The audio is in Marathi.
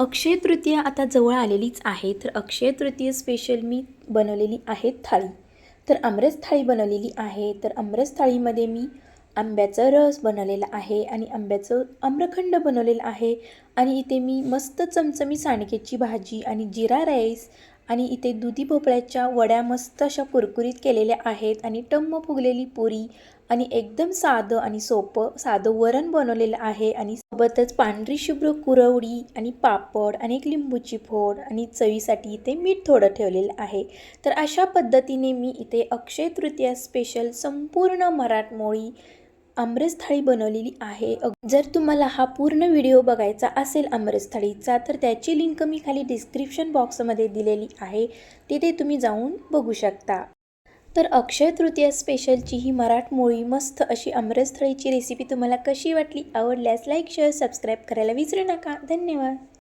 अक्षय तृतीया आता जवळ आलेलीच आहे. तर अक्षय तृतीय स्पेशल मी बनवलेली आहे थाळी. तर आमरस थाळी बनवलेली आहे. तर आमरस थाळीमध्ये मी आंब्याचा रस बनवलेला आहे आणि आंब्याचं आम्रखंड बनवलेलं आहे. आणि इथे मी मस्त चमचमी सांडग्याची भाजी आणि जिरा राईस आणि इथे दुधी भोपळ्याच्या वड्या मस्त अशा कुरकुरीत केलेल्या आहेत आणि टम्म फुगलेली पुरी आणि एकदम साधं आणि सोपं साधं वरण बनवलेलं आहे आणि सोबतच पांढरी शुभ्र कुरवडी आणि पापड आणि एक लिंबूची फोड आणि चवीसाठी इथे मीठ थोडं ठेवलेलं आहे. तर अशा पद्धतीने मी इथे अक्षय तृतीया स्पेशल संपूर्ण मराठमोळी आमरसथाळी बनवलेली आहे. जर तुम्हाला हा पूर्ण व्हिडिओ बघायचा असेल आमरसथाळीचा तर त्याची लिंक मी खाली डिस्क्रिप्शन बॉक्समध्ये दिलेली आहे. तिथे तुम्ही जाऊन बघू शकता. तर अक्षय तृतीया स्पेशलची ही मराठमोळी मस्त अशी आमरसथळीची रेसिपी तुम्हाला कशी वाटली आवडल्यास लाईक शेअर सबस्क्राईब करायला विसरू नका. धन्यवाद.